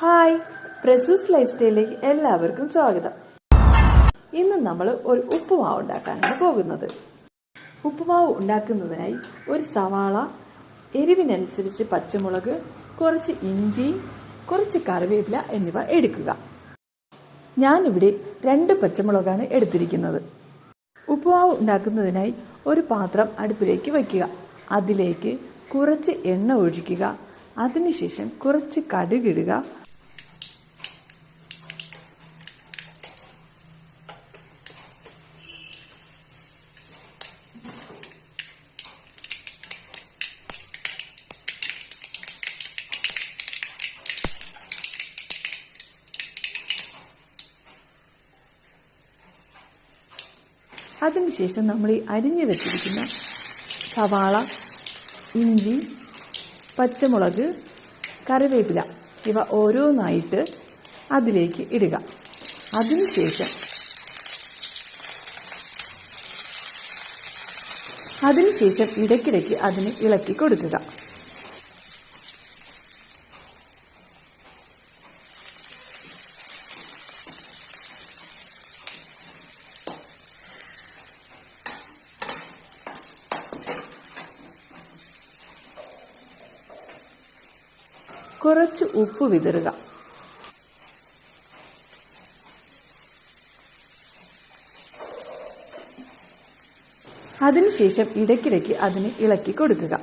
Hi പ്രസൂസ് life സ്റ്റൈലിലേക്ക് എല്ലാവർക്കും സ്വാഗതം. ഇന്ന് നമ്മൾ ഒരു ഉപ്പുമാവ് ഉണ്ടാക്കാനാണ് പോകുന്നത്. ഉപ്പുമാവ് ഉണ്ടാക്കുന്നതിനായി ഒരു സവാള എരിവിനനുസരിച്ച് പച്ചമുളക് കുറച്ച് ഇഞ്ചി കുറച്ച് കറിവേപ്പില എന്നിവ എടുക്കുക. ഞാനിവിടെ രണ്ട് പച്ചമുളകാണ് എടുത്തിരിക്കുന്നത്. ഉപ്പുമാവ് ഉണ്ടാക്കുന്നതിനായി ഒരു പാത്രം അടുപ്പിലേക്ക് വയ്ക്കുക. അതിലേക്ക് കുറച്ച് എണ്ണ ഒഴിക്കുക. അതിനുശേഷം കുറച്ച് കടുകിടുക അതിനുശേഷം നമ്മൾ ഈ അരിഞ്ഞു വെച്ചിരിക്കുന്ന സവാള ഇഞ്ചി പച്ചമുളക് കറിവേപ്പില ഇവ ഓരോന്നായിട്ട് അതിലേക്ക് ഇടുക. അതിനുശേഷം അതിനുശേഷം ഇടയ്ക്കിടയ്ക്ക് അതിന് ഇളക്കി കൊടുക്കുക. കുറച്ച് ഉപ്പ് വിതറുക. അതിനുശേഷം ഇടയ്ക്കിടയ്ക്ക് അതിന് ഇളക്കി കൊടുക്കുക.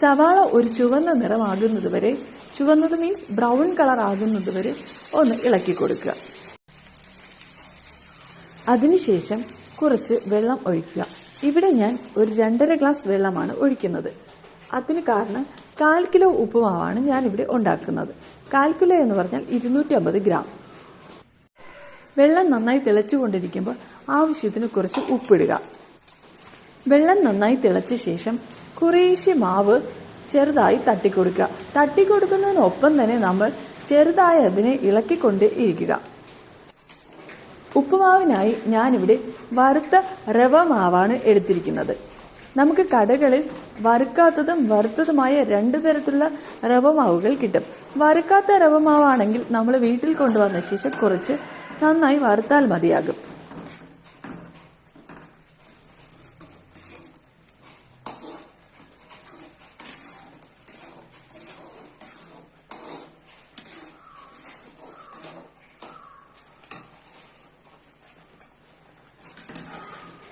സവാള ഒരു ചുവന്ന നിറമാകുന്നത് വരെ ചുവന്നത് മീൻസ് ബ്രൗൺ കളർ ആകുന്നത് വരെ ഒന്ന് ഇളക്കി കൊടുക്കുക. അതിനുശേഷം കുറച്ച് വെള്ളം ഒഴിക്കുക. ഇവിടെ ഞാൻ ഒരു രണ്ടര ഗ്ലാസ് വെള്ളമാണ് ഒഴിക്കുന്നത്. അതിന് കാരണം കാൽ കിലോ ഉപ്പുമാവാണ് ഞാൻ ഇവിടെ ഉണ്ടാക്കുന്നത്. കാൽ കിലോ എന്ന് പറഞ്ഞാൽ ഇരുന്നൂറ്റി അമ്പത് ഗ്രാം. വെള്ളം നന്നായി തിളച്ചുകൊണ്ടിരിക്കുമ്പോൾ ആവശ്യത്തിന് കുറച്ച് ഉപ്പിടുക. വെള്ളം നന്നായി തിളച്ച ശേഷം കുറേശ്ശെ മാവ് ചെറുതായി തട്ടിക്കൊടുക്കുക. തട്ടിക്കൊടുക്കുന്നതിനൊപ്പം തന്നെ നമ്മൾ ചെറുതായി അതിനെ ഇളക്കിക്കൊണ്ട് ഇരിക്കുക. ഉപ്പുമാവിനായി ഞാനിവിടെ വറുത്ത റവ മാവാണ് എടുത്തിരിക്കുന്നത്. നമുക്ക് കടകളിൽ വറുക്കാത്തതും വറുത്തതുമായ രണ്ട് തരത്തിലുള്ള റവമാവുകൾ കിട്ടും. വറുക്കാത്ത റവമാവാണെങ്കിൽ നമ്മൾ വീട്ടിൽ കൊണ്ടുവന്ന ശേഷം കുറച്ച് നന്നായി വറുത്താൽ മതിയാകും.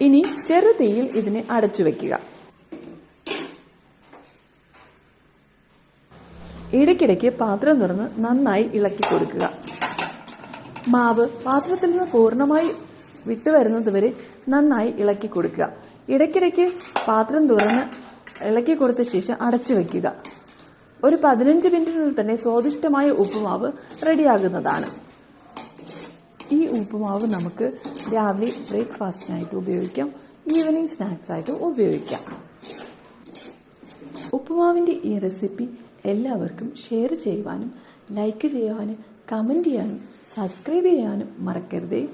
ഇനി ചെറുതീയിൽ ഇതിനെ അടച്ചു വെക്കുക. ഇടയ്ക്കിടയ്ക്ക് പാത്രം തുറന്ന് നന്നായി ഇളക്കി കൊടുക്കുക. മാവ് പാത്രത്തിൽ നിന്ന് പൂർണമായി വിട്ടുവരുന്നത് വരെ നന്നായി ഇളക്കി കൊടുക്കുക. ഇടയ്ക്കിടയ്ക്ക് പാത്രം തുറന്ന് ഇളക്കി കൊടുത്ത ശേഷം അടച്ചു വെക്കുക. ഒരു പതിനഞ്ച് മിനിറ്റിനുള്ളിൽ തന്നെ സ്വാദിഷ്ടമായ ഉപ്പുമാവ് റെഡിയാകുന്നതാണ്. ഈ ഉപ്പുമാവ് നമുക്ക് രാവിലെ ബ്രേക്ക്ഫാസ്റ്റിനായിട്ട് ഉപയോഗിക്കാം ഈവനിങ് സ്നാക്സ് ആയിട്ട് ഉപയോഗിക്കാം. ഉപ്പുമാവിന്റെ ഈ റെസിപ്പി എല്ലാവർക്കും ഷെയർ ചെയ്യുവാനും ലൈക്ക് ചെയ്യുവാനും കമന്റ് ചെയ്യാനും സബ്സ്ക്രൈബ് ചെയ്യാനും മറക്കരുതേ.